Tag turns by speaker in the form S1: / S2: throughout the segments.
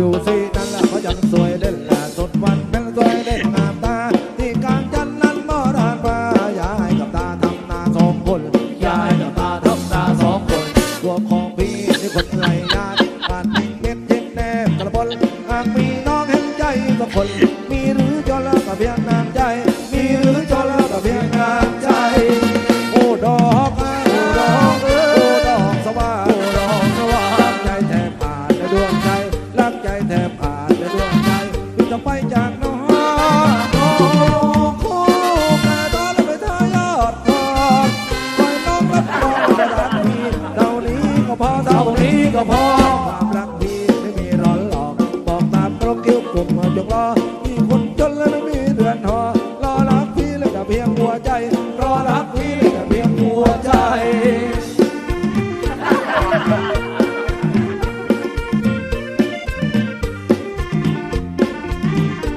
S1: ดูสินั่นแหละเขายังสวยเด่นละสดวันเป็นสวยเด่นงามตา ที่กลางจันทร์นั้นมอดานฟ้าอย่าให้กับตาทำนาสองคน
S2: ยายกับตาทำตาสองคน
S1: ตัวของพี่นี่คนไหลงานบ้านพิงเม็ดเย็นแนบกระบนหากมีน้องเห็นใจสักคน มีหรือจนแล้วก็เพียงน้ำใจ มีหรือจนแล้วก็เพียงน้ำใก็พอความรักพี่ไม่มีร้อนหลอกบอกตามตรงคิ้วกลุ่มจงรอมีคนจนและไม่มีเดือนหอรอรักพี่เลยแต่เพียงหัวใจ รอรักพี่เลยแต่เพียงหัวใจ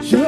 S1: เชื่อ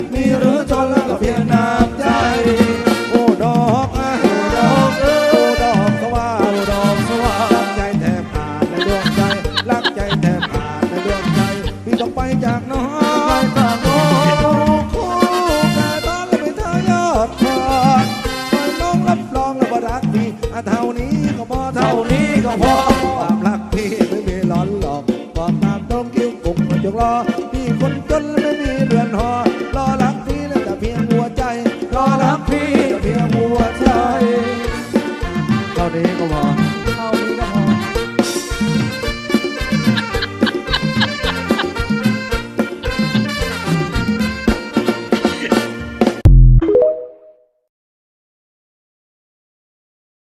S1: จงไปจากน้อยจากน้ง่คู่กาตาและเป็นทายอดทอดคอยน้องรับรองแลาบรักพี่อะเท่านี้ก็พอเท่านี้ก็พอความรักพี่ไม่มีหลอนหลอกบอกตามตรงคิ้วกุกจงรอพี่คนจนไม่มีเรือนหอรอรักพี่แล้วแต่เพียงหัวใจ รอรักพี่แต่เพียงหัวใจ
S2: เท่านี้ก็พอ